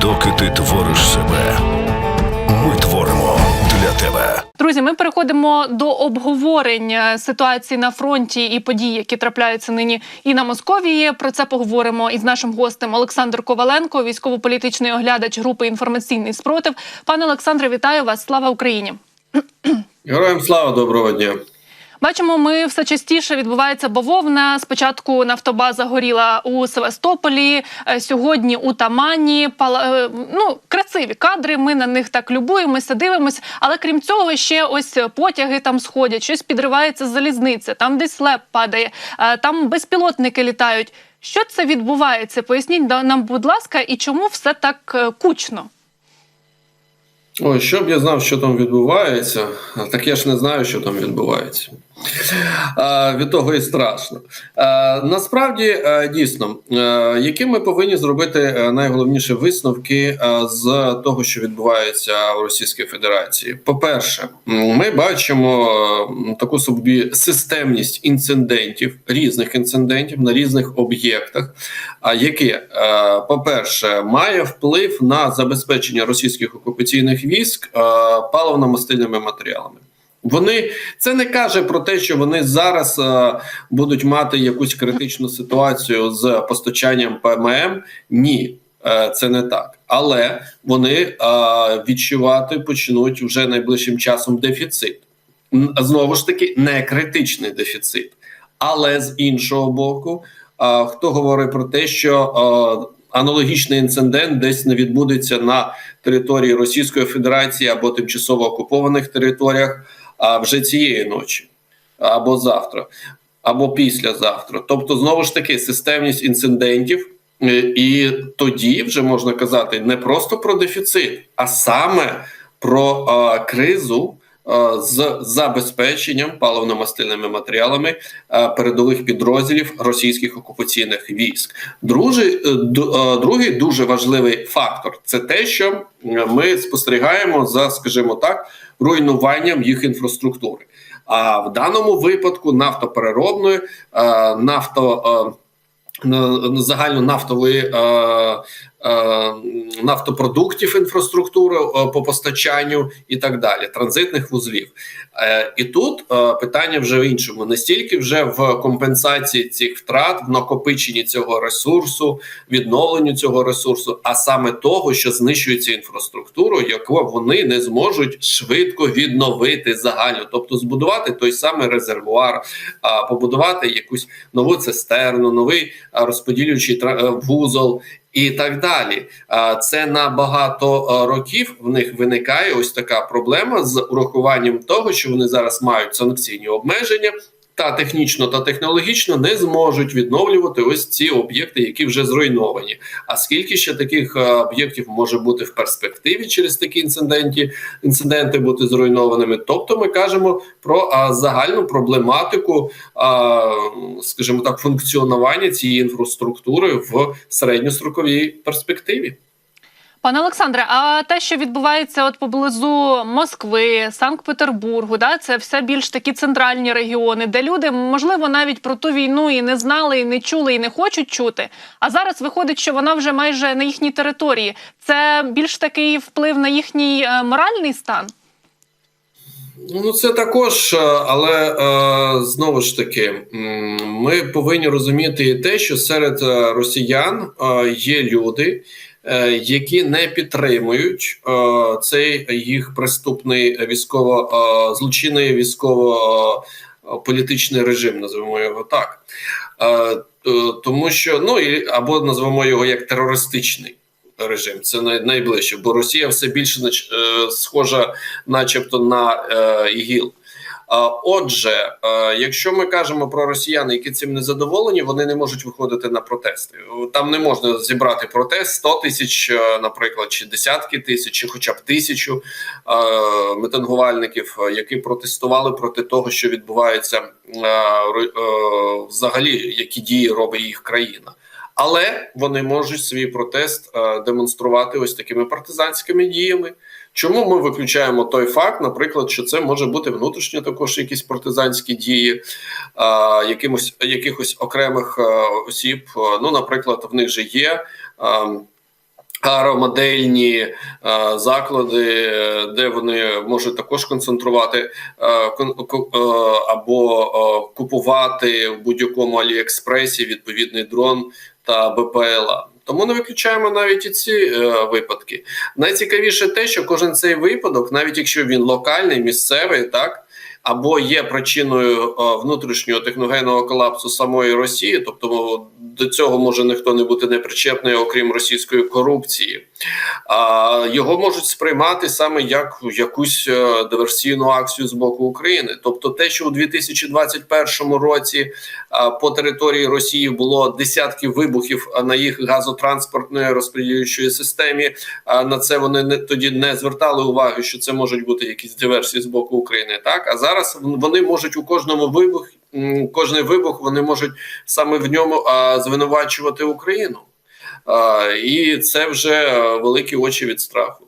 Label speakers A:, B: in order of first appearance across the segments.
A: Доки ти твориш себе, ми творимо для тебе.
B: Друзі, ми переходимо до обговорення ситуації на фронті і подій, які трапляються нині і на Московії. Про це поговоримо із нашим гостем Олександр Коваленко, військово-політичний оглядач групи інформаційний спротив. Пане Олександре, вітаю вас! Слава Україні!
C: Героям слава доброго дня.
B: Бачимо, ми все частіше відбувається бавовна. Спочатку нафтобаза горіла у Севастополі, е, сьогодні у Тамані. Пала... е, Ну, красиві кадри. Ми на них так любуємося, дивимося. Але крім цього, ще ось потяги там сходять, щось підривається з залізниця, там десь леп падає, е, там безпілотники літають. Що це відбувається? Поясніть нам, будь ласка, і чому все так кучно?
C: Ой, щоб я знав, що там відбувається, так я ж не знаю, що там відбувається. Від того і страшно. Насправді, дійсно, які ми повинні зробити е, найголовніші висновки з того, що відбувається в Російській Федерації. По-перше, ми бачимо таку собі системність інцидентів, різних інцидентів на різних об'єктах, які, е, по-перше, має вплив на забезпечення російських окупаційних військ е, паливно-мастильними матеріалами. Вони це не каже про те, що вони зараз е, будуть мати якусь критичну ситуацію з постачанням ПММ. Ні, е, це не так. Але вони е, відчувати почнуть вже найближчим часом дефіцит. Знову ж таки, не критичний дефіцит. Але з іншого боку, е, хто говорить про те, що е, аналогічний інцидент десь не відбудеться на території Російської Федерації або тимчасово окупованих територіях а вже цієї ночі, або завтра, або післязавтра. Тобто, знову ж таки, системність інцидентів, е, і тоді вже можна казати не просто про дефіцит, а саме про а, кризу. Е, З забезпеченням паливно-мастильними матеріалами е, передових підрозділів російських окупаційних військ. Дружий, е, другий дуже важливий фактор це те, що ми спостерігаємо за, скажімо так, руйнуванням їх інфраструктури. А в даному випадку нафтопереробної, нафто. е, е, нафтопродуктів інфраструктури е, по постачанню і так далі, транзитних вузлів. Е, і тут питання вже в іншому: не стільки вже в компенсації цих втрат, в накопиченні цього ресурсу, відновленню цього ресурсу, а саме того, що знищується інфраструктуру, яку вони не зможуть швидко відновити загально, тобто збудувати той самий резервуар, побудувати якусь нову цистерну, новий розподілюючий вузол. І так далі, це на багато років в них виникає ось така проблема з урахуванням того, що вони зараз мають санкційні обмеження, та технічно та технологічно не зможуть відновлювати ось ці об'єкти, які вже зруйновані. А скільки ще таких е, об'єктів може бути в перспективі через такі інциденти, інциденти бути зруйнованими? Тобто, ми кажемо про а, загальну проблематику, а, скажімо так, функціонування цієї інфраструктури в середньостроковій перспективі.
B: Пане Олександре, а те, що відбувається от поблизу Москви, Санкт-Петербургу, да, це все більш такі центральні регіони, де люди, можливо, навіть про ту війну і не знали, і не чули, і не хочуть чути. А зараз виходить, що вона вже майже на їхній території. Це більш такий вплив на їхній е, моральний стан.
C: Ну, це також, е, але е, знову ж таки, ми повинні розуміти і те, що серед росіян є люди, які не підтримують е, цей їх преступний військово е, злочинний військово е, політичний режим, називаємо його так. Е, тому що ну і або назвемо його як терористичний. Режим це найближче, бо Росія все більше е, схожа, начебто, на е, ІГІЛ. Отже, е, якщо ми кажемо про росіян, які цим не задоволені, вони не можуть виходити на протести. Там не можна зібрати протест 100 тисяч, е, наприклад, чи десятки тисяч, чи хоча б тисячу е, митингувальників, які протестували проти того, що відбувається взагалі, які дії робить їх країна. Але вони можуть свій протест демонструвати ось такими партизанськими діями. Чому ми виключаємо той факт, наприклад, що це може бути внутрішньо також якісь партизанські дії е, якимось якихось окремих е, осіб? Е, Ну, наприклад, в них же є. е, Аеромодельні е, заклади, де вони можуть також концентрувати е, кон- е, або е, купувати в будь-якому Аліекспресі відповідний дрон та БПЛА. Тому не виключаємо навіть і ці е, випадки. Найцікавіше те, що кожен цей випадок, навіть якщо він локальний, місцевий, так або є причиною е, внутрішнього техногенного колапсу самої Росії, тобто до цього може ніхто не бути непричепний, окрім російської корупції. А його можуть сприймати саме як якусь е, диверсійну акцію з боку України. Тобто, те, що у 2021 році по території Росії було десятки вибухів на їх газотранспортної розподілюючої системі. А на це вони не тоді не звертали уваги, що це можуть бути якісь диверсії з боку України. Так а зараз вони можуть у кожному вибух, кожний вибух вони можуть саме в ньому звинувачувати Україну. І це вже е, великі очі від страху.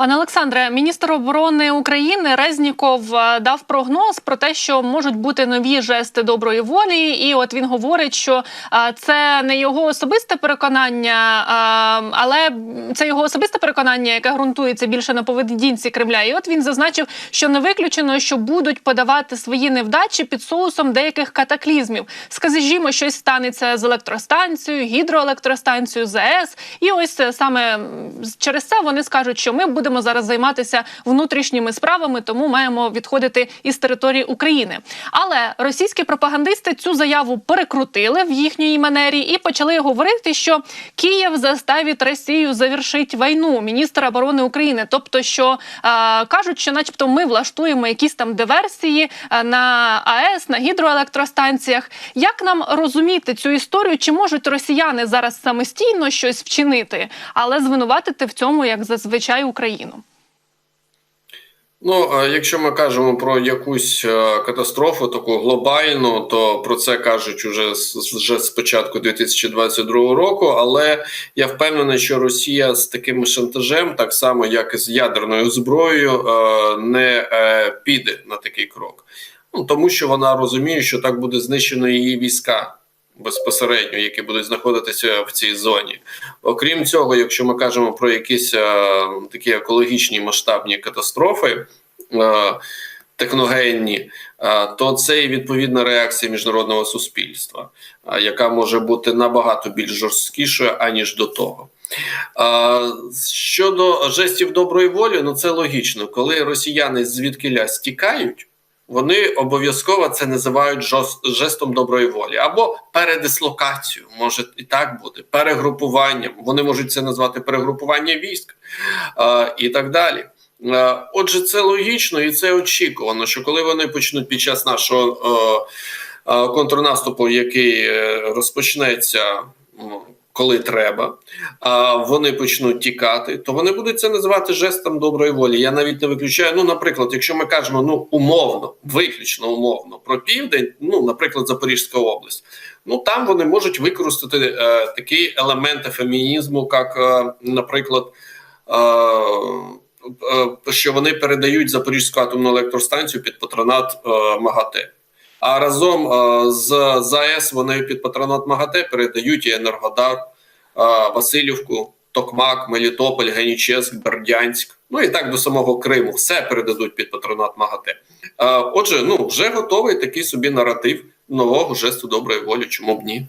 B: Пане Олександре, міністр оборони України Резніков е, дав прогноз про те, що можуть бути нові жести доброї волі, і от він говорить, що е, це не його особисте переконання, е, але це його особисте переконання, яке ґрунтується більше на поведінці Кремля. І от він зазначив, що не виключено, що будуть подавати свої невдачі під соусом деяких катаклізмів. Скажімо, щось станеться з електростанцією, гідроелектростанцією, ЗАЕС. І ось саме через це вони скажуть, що ми будемо зараз займатися внутрішніми справами, тому маємо відходити із території України. Але російські пропагандисти цю заяву перекрутили в їхній манері і почали говорити, що Київ заставить Росію завершити війну. Міністр оборони України, тобто, що е, кажуть, що, начебто, ми влаштуємо якісь там диверсії е, на АЕС, на гідроелектростанціях. Як нам розуміти цю історію? Чи можуть росіяни зараз самостійно щось вчинити, але звинуватити в цьому, як зазвичай, Україну?
C: Ну, е, якщо ми кажемо про якусь е, катастрофу, таку глобальну, то про це кажуть уже вже з початку 2022 року. Але я впевнений, що Росія з таким шантажем, так само як і з ядерною зброєю, е, не е, піде на такий крок. Ну тому що вона розуміє, що так буде знищено її війська безпосередньо, які будуть знаходитися в цій зоні. Окрім цього, якщо ми кажемо про якісь е, такі екологічні масштабні катастрофи. е, Техногенні, е, то це і відповідна реакція міжнародного суспільства, яка може бути набагато більш жорсткішою аніж до того. Щодо жестів доброї волі, ну це логічно, коли росіяни звідкиля стікають, вони обов'язково це називають жос- жестом доброї волі або передислокацію, може і так бути, перегрупуванням. Вони можуть це назвати перегрупування військ е, і так далі. Е, Отже, це логічно і це очікувано, що коли вони почнуть під час нашого е, е, контрнаступу, який е, розпочнеться. Коли треба, а вони почнуть тікати, то вони будуть це називати жестом доброї волі. Я навіть не виключаю. Ну, наприклад, якщо ми кажемо ну умовно, виключно умовно про південь, ну, наприклад, Запорізька область, ну там вони можуть використати е, такі елементи фемінізму, як, е, наприклад, е, е, що вони передають Запорізьку атомну електростанцію під патронат е, МАГАТЕ. А разом е, з ЗАЕС вони під патронат МАГАТЕ передають і Енергодар, Васильівку, Токмак, Мелітополь, Геніческ, Бердянськ. Ну і так до самого Криму. Все передадуть під патронат МАГАТЕ. Отже, ну вже готовий такий собі наратив нового жесту доброї волі. Чому б ні?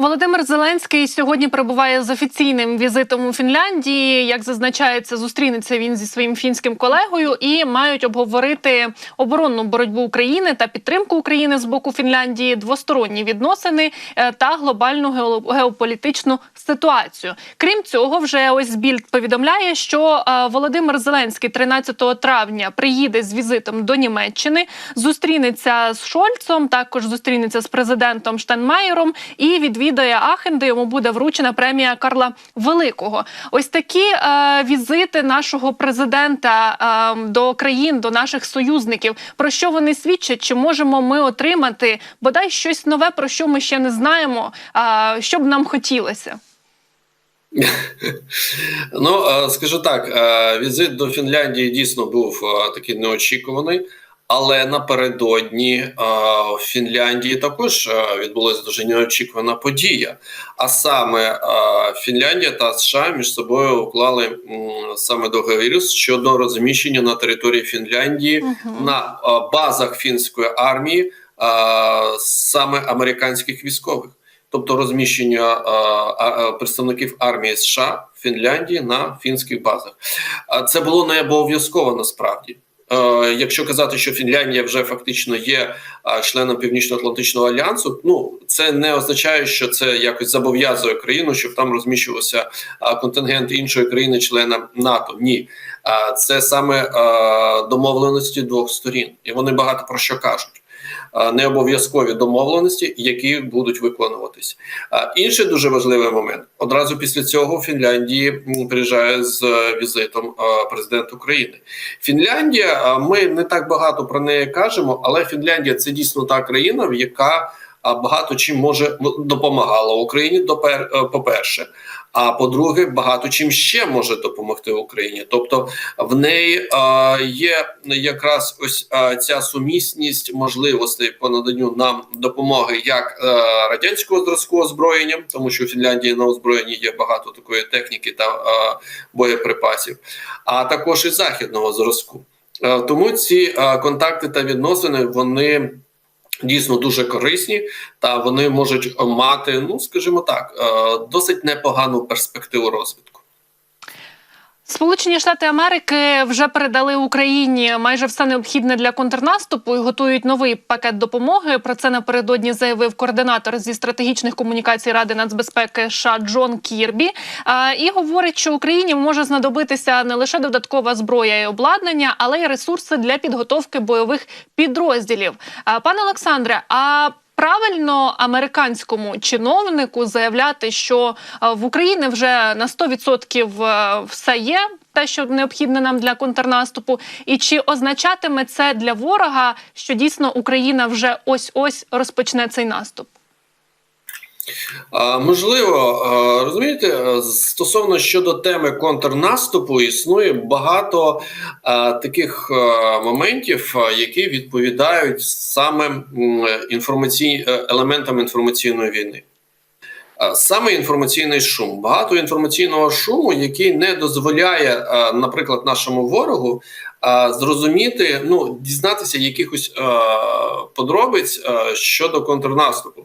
B: Володимир Зеленський сьогодні перебуває з офіційним візитом у Фінляндії. Як зазначається, зустрінеться він зі своїм фінським колегою і мають обговорити оборонну боротьбу України та підтримку України з боку Фінляндії, двосторонні відносини е, та глобальну гео- геополітичну ситуацію. Крім цього, вже ось Більд повідомляє, що е, Володимир Зеленський 13 травня приїде з візитом до Німеччини, зустрінеться з Шольцом, також зустрінеться з президентом Штенмаєром і відвідає Ахен, де йому буде вручена премія Карла Великого. Ось такі е, візити нашого президента е, до країн, до наших союзників. Про що вони свідчать? Чи можемо ми отримати бодай щось нове, про що ми ще не знаємо? Е, що б нам хотілося?
C: Ну, е, скажу так, е, візит до Фінляндії дійсно був е, такий неочікуваний, Але напередодні в Фінляндії також відбулася дуже неочікувана подія. А саме Фінляндія та США між собою уклали саме договір щодо розміщення на території Фінляндії
B: Мгм.
C: на базах фінської армії саме американських військових, тобто розміщення представників армії США в Фінляндії на фінських базах. А це було не обов'язково насправді. Е, Якщо казати, що Фінляндія вже фактично є е, членом Північно-Атлантичного альянсу, ну це не означає, що це якось зобов'язує країну, щоб там розміщувався е, контингент іншої країни-члена НАТО. Ні, це саме домовленості двох сторін, і вони багато про що кажуть. Не обов'язкові домовленості, які будуть виконуватись. А інший дуже важливий момент одразу після цього Фінляндії приїжджає з е, візитом президент України. Фінляндія, ми не так багато про неї кажемо, але Фінляндія це дійсно та країна, в яка багато чим може м, допомагала Україні. Е, по-перше, а по-друге, багато чим ще може допомогти Україні. Тобто в неї є якраз ось ця сумісність можливостей по наданню нам допомоги як е, радянського зразку озброєння, тому що у Фінляндії на озброєнні є багато такої техніки та е, боєприпасів, а також і західного зразку. Тому ці контакти та відносини вони. Дійсно дуже корисні, та вони можуть мати, ну скажімо так, е, досить непогану перспективу розвитку.
B: Сполучені Штати Америки вже передали Україні майже все необхідне для контрнаступу і готують новий пакет допомоги. Про це напередодні заявив координатор зі стратегічних комунікацій Ради нацбезпеки США Джон Кірбі. І говорить, що Україні може знадобитися не лише додаткова зброя і обладнання, але й ресурси для підготовки бойових підрозділів. Пане Олександре, а Правильно американському чиновнику заявляти, що е, в Україні вже на 100% е, все є, те, що необхідне нам для контрнаступу, і чи означатиме це для ворога, що дійсно Україна вже ось ось розпочне цей наступ?
C: Можливо, розумієте, е, стосовно щодо теми контрнаступу, існує багато таких моментів, які відповідають саме е, елементам інформаційної війни. Саме інформаційний шум, багато інформаційного шуму, який не дозволяє, наприклад, нашому ворогу зрозуміти, ну дізнатися якихось подробиць щодо контрнаступу.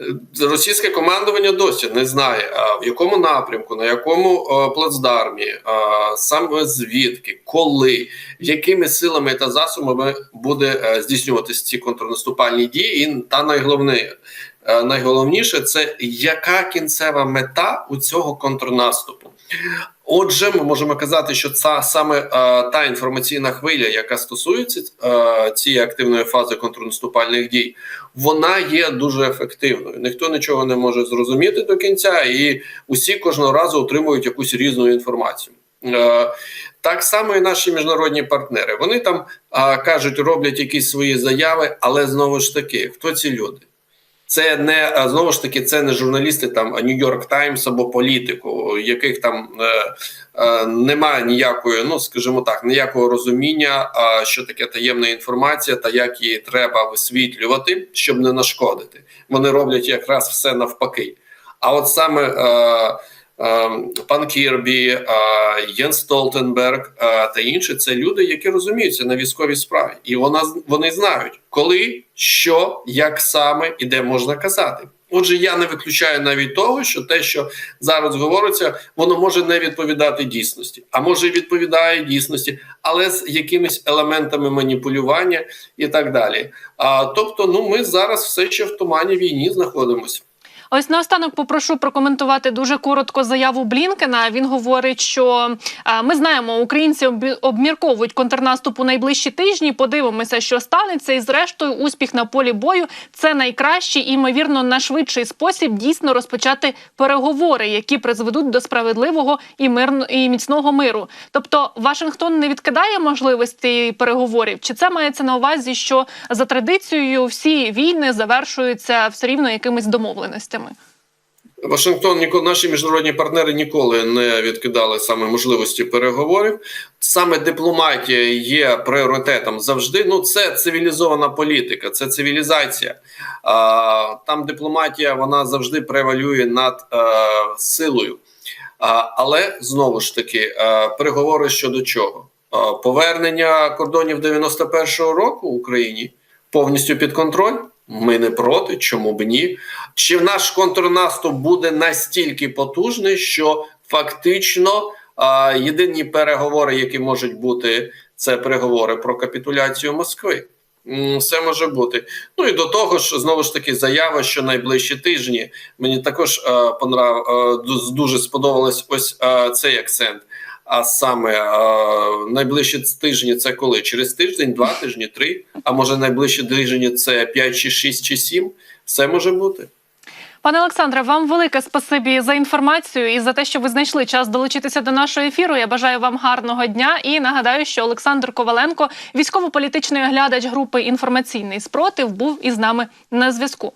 C: А, Російське командування досі не знає, в якому напрямку, на якому плацдармі, саме звідки, коли, якими силами та засобами буде е, здійснюватися ці контрнаступальні дії, і та найголовніше, е, найголовніше це яка кінцева мета у цього контрнаступу. Отже, ми можемо казати, що це саме е, та інформаційна хвиля, яка стосується е, цієї активної фази контрнаступальних дій, вона є дуже ефективною. Ніхто нічого не може зрозуміти до кінця, і усі кожного разу отримують якусь різну інформацію. Е, так само і наші міжнародні партнери. Вони там кажуть, роблять якісь свої заяви, але знову ж таки, хто ці люди? Це не знову ж таки, це не журналісти там Нью-Йорк Таймс або політику, яких там е, е, немає ніякої, ну скажімо так, ніякого розуміння, е, що таке таємна інформація та як її треба висвітлювати, щоб не нашкодити. Вони роблять якраз все навпаки. А от саме е, пан Кірбі, е, Єн Столтенберг е, та інші це люди, які розуміються на військовій справі, і вона вони знають, коли, що, як саме і де можна казати. Отже, я не виключаю навіть того, що те, що зараз говориться, воно може не відповідати дійсності, а може і відповідає дійсності, але з якимись елементами маніпулювання і так далі. А тобто, ну ми зараз все ще в тумані війні знаходимося.
B: Ось наостанок попрошу прокоментувати дуже коротко заяву Блінкена. Він говорить, що е, ми знаємо, українці обмірковують контрнаступ у найближчі тижні. Подивимося, що станеться, і зрештою успіх на полі бою це найкращий і ймовірно найшвидший спосіб дійсно розпочати переговори, які призведуть до справедливого і мирно і міцного миру. Тобто Вашингтон не відкидає можливості переговорів. Чи це мається на увазі, що за традицією всі війни завершуються все рівно якимись домовленостями?
C: Вашингтон ніколи наші міжнародні партнери ніколи не відкидали саме можливості переговорів. Саме дипломатія є пріоритетом завжди. Ну це цивілізована політика, це цивілізація. А, там дипломатія вона завжди превалює над е, силою. Але знову ж таки е, переговори щодо чого? Е, повернення кордонів 91-го року в Україні повністю під контроль. Ми не проти, чому б ні? Чи наш контрнаступ буде настільки потужний, що фактично а, єдині переговори, які можуть бути, це переговори про капітуляцію Москви. Все може бути. Ну і до того ж, знову ж таки, заява, що найближчі тижні мені також е, понрав, е, дуже сподобалось ось е, цей акцент. А саме найближчі тижні це коли? Через тиждень, два тижні, три. А може найближчі тижні це 5 чи 6 чи 7? Все може бути.
B: Пане Олександре, вам велике спасибі за інформацію і за те, що ви знайшли час долучитися до нашого ефіру. Я бажаю вам гарного дня і нагадаю, що Олександр Коваленко, військово-політичний оглядач групи інформаційний спротив, був із нами на зв'язку.